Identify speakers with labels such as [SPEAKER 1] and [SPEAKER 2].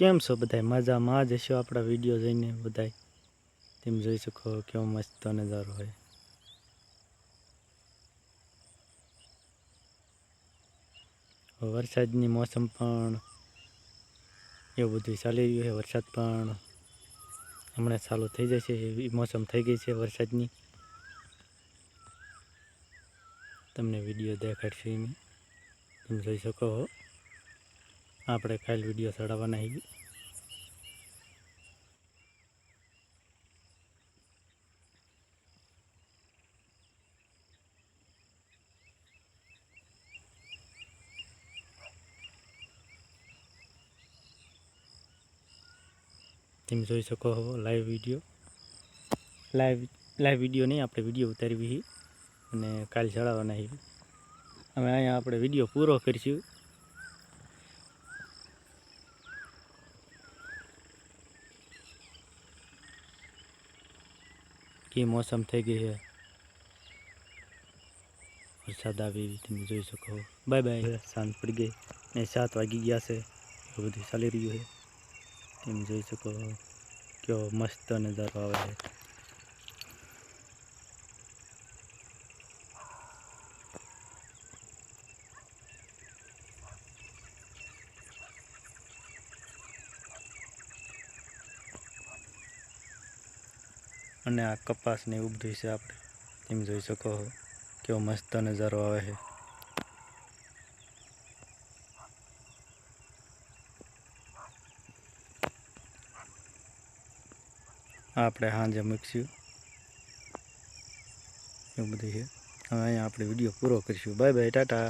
[SPEAKER 1] કેમ છો બધાય? મજામાં? જ હશો આપણા વીડિયો જોઈને બધાય? તેમ જોઈ શકો કેવો મસ્ત નજારો હોય. વરસાદની મોસમ પણ એવું બધું ચાલી રહ્યું છે. વરસાદ પણ હમણાં ચાલુ થઈ જશે. એવી મોસમ થઈ ગઈ છે વરસાદની. તમને વીડિયો દેખાડશે તમે જોઈ શકો છો આપણે કાલ વીડિયો ચડાવવાના છીએ તમે જોઈ શકો હો live video live live video નહીં, આપણે વીડિયો ઉતારવી અને કાલ ચડાવવાના છે અમે અહીંયા આપણે વીડિયો પૂરો કરીશું. કે મોસમ થઈ ગઈ છે. વરસાદ આવી તમે જોઈ શકો. Bye bye. સાંજ પડી ગઈ ને સાત વાગી ગયા છે. એવું બધું ચાલી રહ્યું છે. તમે જોઈ શકો કેવો મસ્ત નજારો આવે છે. અને આ કપાસ ને એવું છે આપણે. એમ જોઈ શકો કેવો મસ્ત નજારો આવે છે. આપણે સાંજે મૂકશું એવું બધું છે. હવે અહીંયા આપણે વીડિયો પૂરો કરીશું. Bye bye, tata.